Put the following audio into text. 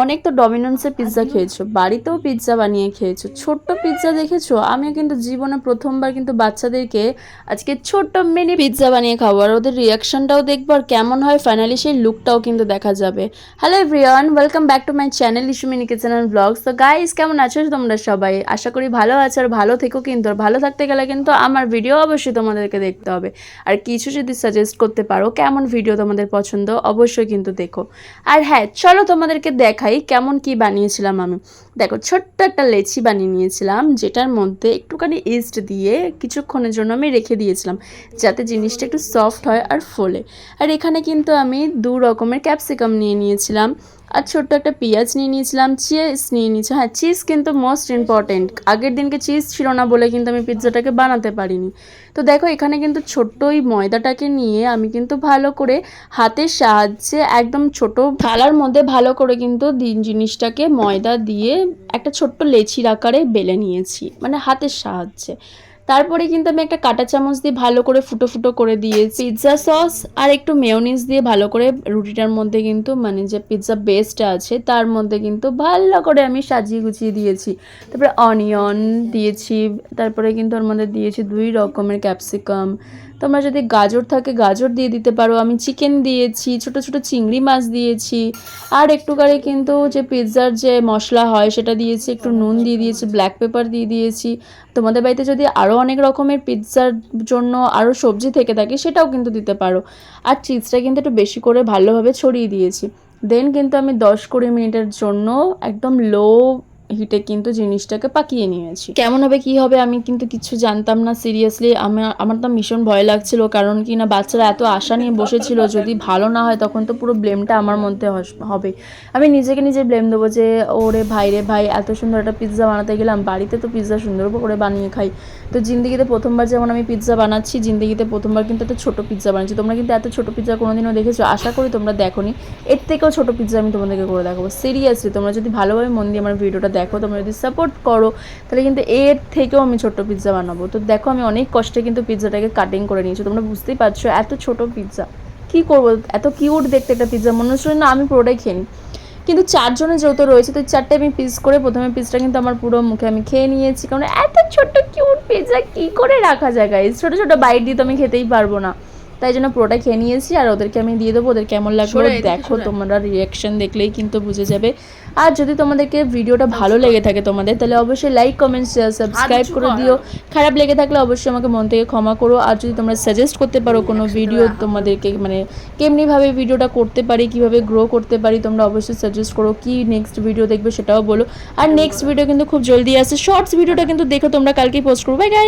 অনেক তো ডমিনোন্সের পিৎজা খেয়েছো, বাড়িতেও পিৎজা বানিয়ে খেয়েছো, ছোট্ট পিৎজা দেখেছ? আমিও কিন্তু জীবনে প্রথমবার কিন্তু বাচ্চাদেরকে আজকে ছোট্ট মিনি পিৎজা বানিয়ে খাব, আর ওদের রিয়াকশনটাও দেখব, আর কেমন হয় ফাইনালি সেই লুকটাও কিন্তু দেখা যাবে। Hello everyone welcome back to my channel Ishu mini kitchen and blogs তো গাইস কেমন আছো তোমরা সবাই? আশা করি ভালো আছো, আর ভালো থেকো কিন্তু, আর ভালো থাকতে গেলে কিন্তু আমার ভিডিও অবশ্যই তোমাদেরকে দেখতে হবে। আর কিছু যদি সাজেস্ট করতে পারো, কেমন ভিডিও তোমাদের পছন্দ, অবশ্যই কিন্তু দেখো। আর হ্যাঁ চলো তোমাদেরকে দেখাই কেমন কি বানিয়েছিলাম আমি? দেখো, ছোট্ট একটা লেচি বানিয়ে নিয়েছিলাম, যেটার মধ্যে একটুখানি ইস্ট দিয়ে কিছুক্ষণের জন্য আমি রেখে দিয়েছিলাম, যাতে জিনিসটা একটু সফট হয় আর ফোলে। আর এখানে কিন্তু আমি দু রকমের ক্যাপসিকাম নিয়ে নিয়েছিলাম। আর ছোট্ট একটা পেঁয়াজ নিয়ে নিয়েছিলাম চিজ নিয়ে নিয়েছি। হ্যাঁ চিজ কিন্তু মোস্ট ইম্পর্টেন্ট আগের দিনকে চিজ ছিল না বলে কিন্তু আমি পিৎজাটাকে বানাতে পারিনি। তো দেখো, এখানে কিন্তু ছোট্ট ওই ময়দাটাকে নিয়ে আমি কিন্তু ভালো করে হাতের সাহায্যে একদম ছোট থালার মধ্যে ভালো করে কিন্তু জিনিসটাকে ময়দা দিয়ে একটা ছোট্ট লেচির আকারে বেলে নিয়েছি মানে হাতের সাহায্যে। তারপরে কিন্তু আমি একটা কাঁটা চামচ দিয়ে ভালো করে ফুটো ফুটো করে দিয়েছি। পিৎজা সস আর একটু মেয়োনিজ দিয়ে ভালো করে রুটিটার মধ্যে কিন্তু মানে যে পিৎজা বেসটা আছে, তার মধ্যে কিন্তু ভালো করে আমি সাজিয়ে গুছিয়ে দিয়েছি। তারপরে অনিয়ন দিয়েছি, তারপরে কিন্তু ওর মধ্যে দিয়েছি দুই রকমের ক্যাপসিকাম তোমরা যদি গাজর থাকে গাজর দিয়ে দিতে পারো। আমি চিকেন দিয়েছি, ছোট ছোট চিংড়ি মাছ দিয়েছি। আর একটুখানি কিন্তু যে পিৎজার যে মশলা হয় সেটা দিয়েছি, একটু নুন দিয়ে দিয়েছি ব্ল্যাক পেপার দিয়ে দিয়েছি। তোমাদের বাড়িতে যদি আরও অনেক রকমের পিৎজার জন্য আরও সবজি থেকে থাকে, সেটাও কিন্তু দিতে পারো। আর চিজটা কিন্তু একটু বেশি করে ভালোভাবে ছড়িয়ে দিয়েছি। দেন কিন্তু আমি দশ কুড়ি মিনিটের জন্য একদম লো হিটে কিন্তু জিনিসটাকে পাকিয়ে নিয়েছি। কেমন হবে, কি হবে, আমি কিন্তু কিছু জানতাম না সিরিয়াসলি আমার আমার তো ভীষণ ভয় লাগছিল, কারণ কি না, বাচ্চারা এত আশা নিয়ে বসেছিল, যদি ভালো না হয়, তখন তো পুরো ব্লেমটা আমার মধ্যে হবে। আমি নিজেকে নিজে ব্লেম দেবো যে, ওরে ভাই রে ভাই, এত সুন্দর একটা পিৎজা বানাতে গেলাম, বাড়িতে তো পিৎজা সুন্দর করে বানিয়ে খাই। তো জিন্দিগিতে প্রথমবার যেমন আমি পিৎজা বানাচ্ছি, জিন্দিগিতে প্রথমবার কিন্তু একটা ছোটো পিৎজা বানাচ্ছি। তোমরা কিন্তু এত ছোটো পিৎজা কোনোদিনও দেখেছ, আশা করি তোমরা দেখোনি। এর থেকেও ছোটো পিৎজা আমি তোমাদেরকে করে দেখাবো। সিরিয়াসলি তোমরা যদি ভালোভাবে মন দিয়ে আমার ভিডিওটা দেখো তোমরা যদি সাপোর্ট করো, তাহলে কিন্তু এর থেকেও আমি ছোট্ট পিৎজা বানাবো। তো দেখো আমি অনেক কষ্টে কিন্তু পিৎজাটাকে কাটিং করে নিয়েছি, তোমরা বুঝতেই পারছ এত ছোট পিৎজা কি করব? এত কিউট দেখতে একটা পিৎজা মনে হচ্ছিল না আমি পুরোটাই খেয়ে নিই কিন্তু চারজনে যেহেতু রয়েছে, তো চারটে আমি পিস করে প্রথমে পিসটা কিন্তু আমার পুরো মুখে আমি খেয়ে নিয়েছি। কারণ এত ছোট্ট কিউট পিৎজা কি করে রাখা যায় গাইজ ছোটো ছোটো বাইট দিয়ে তো আমি খেতেই পারব না। তাই জন্য পুরোটা খেয়ে নিয়েছি আর ওদেরকে আমি দিয়ে দেবো ওদের কেমন লাগল দেখো তোমরা রিয়াকশন দেখলেই কিন্তু বুঝে যাবে। আর যদি তোমাদেরকে ভিডিওটা ভালো লেগে থাকে তোমাদের তাহলে অবশ্যই লাইক কমেন্ট শেয়ার সাবস্ক্রাইব করে দিও। খারাপ লেগে থাকলে অবশ্যই আমাকে মন থেকে ক্ষমা করো। আর যদি তোমরা সাজেস্ট করতে পারো কোনো ভিডিও তোমাদেরকে মানে কেমনিভাবে ভিডিওটা করতে পারি কীভাবে গ্রো করতে পারি তোমরা অবশ্যই সাজেস্ট করো কি নেক্সট ভিডিও দেখবে সেটাও বলো। আর নেক্সট ভিডিও কিন্তু খুব জলদি আসে। শর্টস ভিডিওটা কিন্তু দেখো তোমরা কালকেই পোস্ট করবে। গাইজ